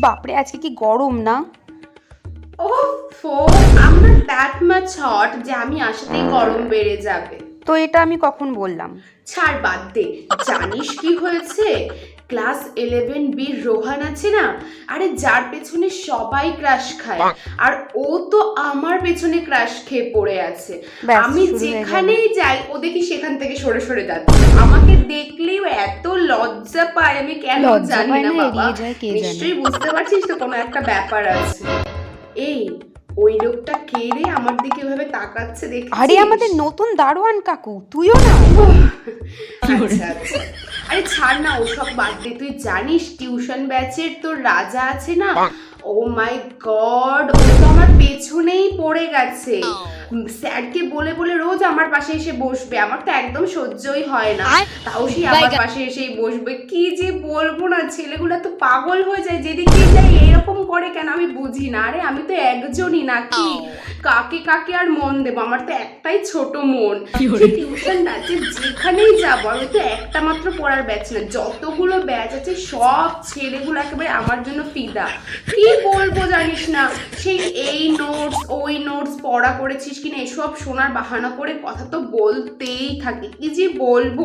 বাপরে আজকে কি গরম না? ওফো আমরা দ্যাট মাচ হট যে আমি আসতেই গরম বেড়ে যাবে। তো এটা আমি কখন বললাম? ছাড় বাদ দে জানিস কি হয়েছে? ক্লাস ইলেভেন বি রোহান আছে না? আরে যার পেছনে সবাই ক্রাশ খায়। আর ও তো আমার পেছনে ক্রাশ খেয়ে পড়ে আছে। আমি। যেখানেই যাই ও দেখি সেখান থেকে সরে সরে যাচ্ছে। আমাকে দেখলেও এত লজ্জা পায় আমি কেন জানি না বাবা। নিশ্চয়ই বুঝতে পারছিস তো কোনো একটা ব্যাপার আছে। এই ওই লোকটা কে রে? আমার দিকে এভাবে তাকাচ্ছে দেখছিস? আরে আমাদের নতুন দারোয়ান কাকু তুইও না? আচ্ছা আচ্ছা। ছাড় না ওসব বাদ দে। তুই জানিস টিউশন ব্যাচের তোর রাজা আছে না? ও মাই গড ও তো আমার পেছনেই পড়ে গেছে। স্যারকে বলে বলে রোজ আমার পাশে এসে বসবে আমার তো একদম সহ্যই হয় না। তাও সেই আমার পাশে এসেই বসবে। কি যে বলব না ছেলেগুলো তো পাগল হয়ে যায় যেদিকে যাই এরকম করে কেন? বুঝি না আরে আমি তো একজনই নাকি। কাকে কাকে আর মন দেবো? আমার তো একটাই ছোট মন। টিউশন আছে যেখানেই যাব আমি তো একটা মাত্র পড়ার ব্যাচ না। যতগুলো ব্যাচ আছে সব ছেলেগুলো একেবারে আমার জন্য ফিদা। কি বলব জানিস না? সেই এই নোটস ওই নোটস পড়া করেছিস কিনা এসব শোনার বাহানা করে কথা তো বলতেই থাকে। কি যে বলব?